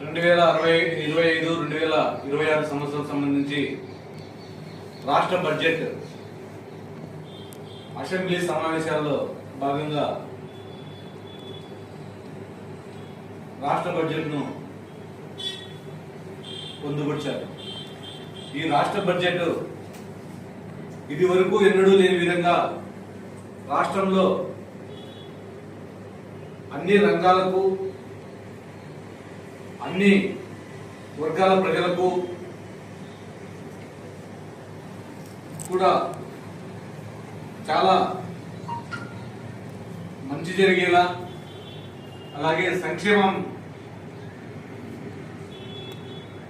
రెండు వేల అరవై ఇరవై ఐదు రెండు వేల ఇరవై ఆరు సంవత్సరం సంబంధించి రాష్ట్ర బడ్జెట్ అసెంబ్లీ సమావేశాల్లో భాగంగా రాష్ట్ర బడ్జెట్ను పొందుపరిచారు. ఈ రాష్ట్ర బడ్జెట్ ఇది వరకు ఎన్నడూ లేని విధంగా రాష్ట్రంలో అన్ని రంగాలకు అన్ని వర్గాల ప్రజలకు కూడా చాలా మంచి జరిగేలా అలాగే సంక్షేమం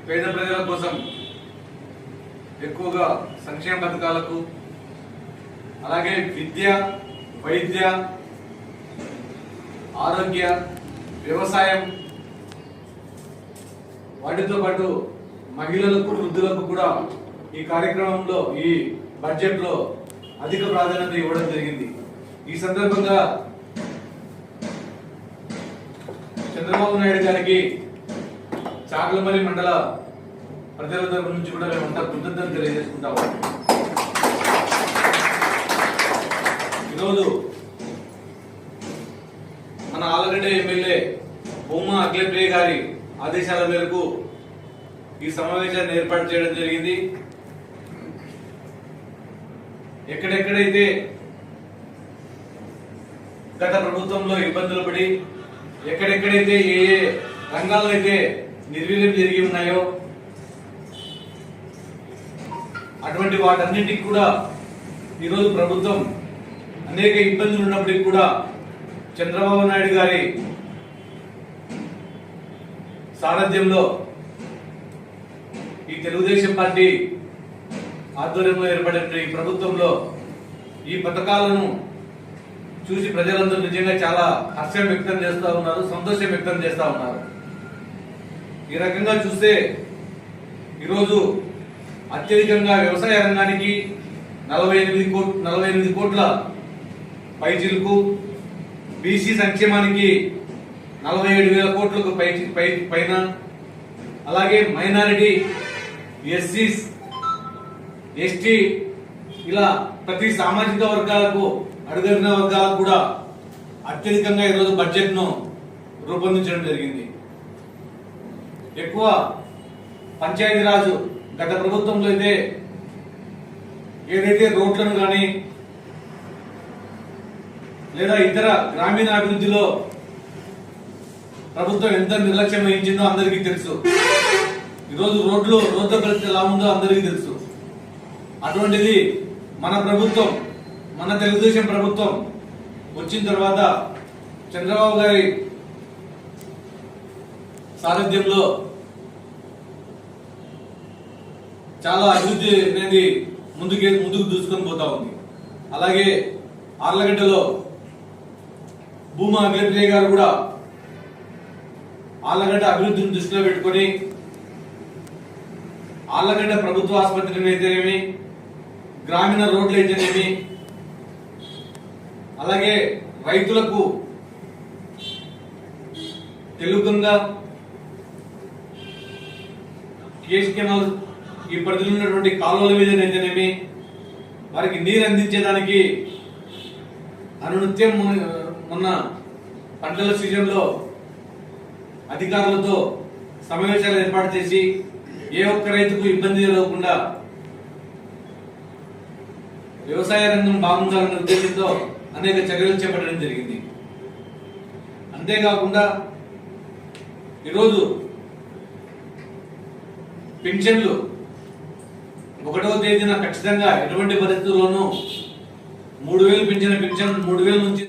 పేద ప్రజల కోసం ఎక్కువగా సంక్షేమ పథకాలకు అలాగే విద్య వైద్య ఆరోగ్య వ్యవసాయం వాటితో పాటు మహిళలకు వృద్ధులకు కూడా ఈ కార్యక్రమంలో ఈ బడ్జెట్లో అధిక ప్రాధాన్యత ఇవ్వడం జరిగింది. ఈ సందర్భంగా చంద్రబాబు నాయుడు గారికి చాకలమల్లి మండల ప్రజల తరపు నుంచి కూడా మేమంతా కృతజ్ఞతలు తెలియజేసుకుంటాము ఈరోజు మన ఆలగడ్డ ఎమ్మెల్యే బొమ్మ అఖిలప్రియ గారి ఆదేశాల మేరకు ఈ సమావేశాన్ని ఏర్పాటు చేయడం జరిగింది. ఎక్కడెక్కడైతే గత ప్రభుత్వంలో ఇబ్బందులు పడి ఎక్కడెక్కడైతే ఏ ఏ రంగాల్లో అయితే నిర్వీర్యం జరిగి ఉన్నాయో అటువంటి వాటన్నిటికి కూడా ఈరోజు ప్రభుత్వం అనేక ఇబ్బందులు ఉన్నప్పటికీ కూడా చంద్రబాబు నాయుడు గారి సారథ్యంలో ఈ తెలుగుదేశం పార్టీ ఆధ్వర్యంలో ఏర్పడిన ఈ ప్రభుత్వంలో ఈ పథకాలను చూసి ప్రజలందరూ నిజంగా చాలా హర్షం వ్యక్తం చేస్తూ ఉన్నారు సంతోషం వ్యక్తం చేస్తూ ఉన్నారు. ఈ రకంగా చూస్తే ఈరోజు అత్యధికంగా వ్యవసాయ రంగానికి నలభై ఎనిమిది కోట్ నలభై ఎనిమిది కోట్ల పైచిలకు బీసీ సంక్షేమానికి నలభై ఏడు వేల కోట్లకు పై పై పైన. అలాగే మైనారిటీ ఎస్సీస్ ఎస్టీ ఇలా ప్రతి సామాజిక వర్గాలకు అడుగడిన వర్గాలకు కూడా అత్యధికంగా ఈరోజు బడ్జెట్ను రూపొందించడం జరిగింది. ఎక్కువ పంచాయతీరాజు గత ప్రభుత్వంలో అయితే ఏదైతే రోడ్లను కానీ లేదా ఇతర గ్రామీణ అభివృద్ధిలో ప్రభుత్వం ఎంత నిర్లక్ష్యం వహించిందో అందరికీ తెలుసు. ఈరోజు రోడ్లు రోడ్ల పరిస్థితి ఎలా ఉందో అందరికీ తెలుసు. అటువంటిది మన ప్రభుత్వం మన తెలుగుదేశం ప్రభుత్వం వచ్చిన తర్వాత చంద్రబాబు గారి సారథ్యంలో చాలా అభివృద్ధి అనేది ముందుకే ముందుకు దూసుకొని పోతా ఉంది. అలాగే ఆర్లగడ్డలో భూమా అఖిలప్రియ గారు కూడా ఆళ్ళగడ్డ అభివృద్ధిని దృష్టిలో పెట్టుకొని ఆళ్ళగడ్డ ప్రభుత్వ ఆసుపత్రిని అయితేనేమి గ్రామీణ రోడ్లు అయితేనేమి అలాగే రైతులకు తెలుగుగా కేసు కెనాల్ ఈ పరిధిలో ఉన్నటువంటి కాలువల మీద అయితేనేమి వారికి నీరు అందించేదానికి అనునిత్యం మొన్న పంటల సీజన్లో అధికారులతో సమావేశాలు ఏర్పాటు చేసి ఏ ఒక్క రైతుకు ఇబ్బంది జరగకుండా వ్యవసాయ రంగం బాగుండాలనే ఉద్దేశంతో అనేక చర్యలు చేపట్టడం జరిగింది. అంతేకాకుండా ఈరోజు పింఛన్లు ఒకటవ తేదీన ఖచ్చితంగా ఎటువంటి పరిస్థితుల్లోనూ మూడు వేలు పెంచిన పింఛన్ మూడు వేల నుంచి